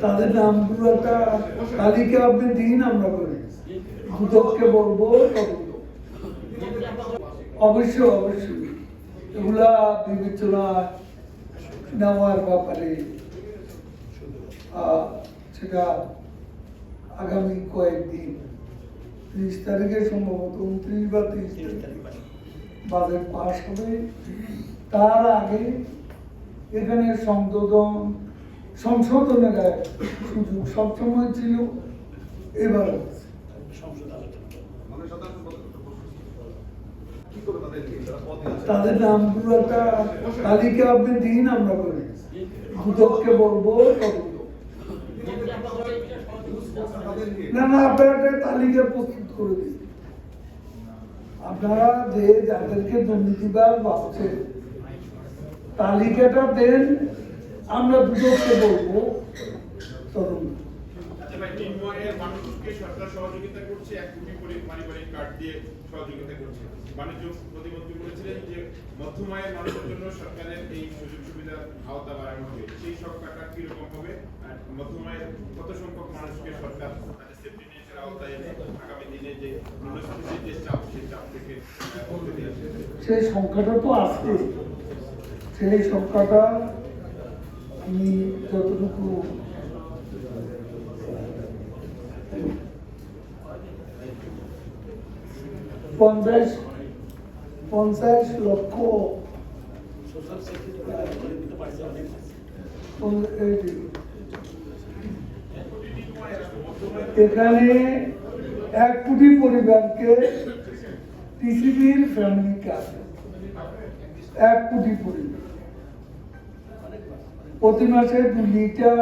তাদের নামগুলো একটা তালিকা আপনি দিন আমরা করি। দুদককে বলব অবশ্যই অবশ্যই। এগুলা বিবেচনা নেওয়ার ব্যাপারে আহ, সেটা আগামী কয়েকদিন ত্রিশ তারিখে সম্ভবত উনত্রিশ বা ত্রিশ তারিখ বাজেট পাশ হবে। তার আগে এখানে সংশোধন সংশোধনের সুযোগ সবসময় ছিল এবার তাদের নামগুলো একটা তালিকা আপনি দিন, আমরা করি দুদককে বলব না না, আপনারা একটা তালিকা প্রস্তুত করে দিন। আপনারা যে যাদেরকে দুর্নীতিবাদ ভাবছেন, তালিকাটা দেন। আমরা দুদককে বলব তদন্ত। আচ্ছা ভাই নির্ময়ের মানুষকে সরকার সহযোগিতা করছে এক কোটি করে পারিবারিক কার্ড দিয়ে সহযোগিতা করছে। বাণিজ্য প্রতিমন্ত্রী বলেছিলেন যে মধ্যম আয়ের মানুষের জন্য সরকারের এই সুযোগ সুবিধার আওতা বাড়ানো হবে। সেই সংখ্যাটা কীরকম হবে আর মধ্যম আয়ের কত সংখ্যক মানুষকে সরকার সেফটি নেটের আওতায় এনে আগামী দিনে যে মূল্যস্ফীতির যে চাপ সেই চাপ থেকে সেই সংখ্যাটা তো আছে। সেই সংখ্যাটা আমি যতটুকু পঞ্চাশ পঞ্চাশ লক্ষ এখানে এক কোটি পরিবারকে টিসিবির ফ্যামিলি কার্ড এক কোটি পরিবার। প্রতি মাসে দু লিটার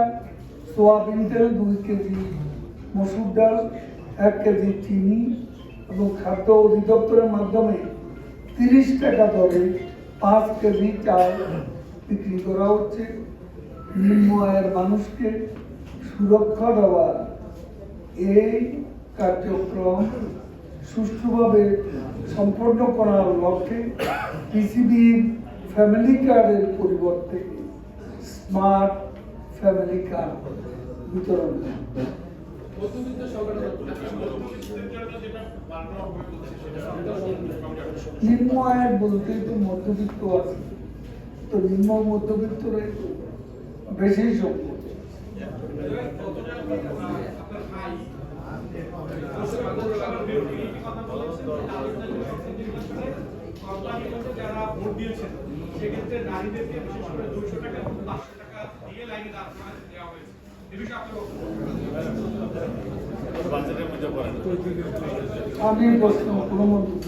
সোয়াবিন তেল দুই কেজি, মসুর ডাল এক কেজি চিনি এবং খাদ্য অধিদপ্তরের মাধ্যমে তিরিশ টাকা দরে পাঁচ কেজি চাল বিক্রি করা হচ্ছে। নিম্ন আয়ের মানুষকে সুরক্ষা দেওয়া এই কার্যক্রম সুষ্ঠুভাবে সম্পন্ন করার লক্ষ্যে পিসিবির ফ্যামিলি কার্ডের পরিবর্তে স্মার্ট ফ্যামিলি কার্ড বিতরণ। মধ্যবিত্তের নিম্ন আয়ের বলতে তো মধ্যবিত্ত আছে তো নিম্ন মধ্যবিত্তরাই তো বেশি সম্পদ যারা ভোট দিয়েছেন সেক্ষেত্রে নারীদেরকে বিশেষ করে দুশো টাকা এবং পাঁচশো টাকা দিয়ে লাইনে দাঁড় দেওয়া হয়েছে। মধ্যে। আমি প্রশ্ন কোনো মন্তব্য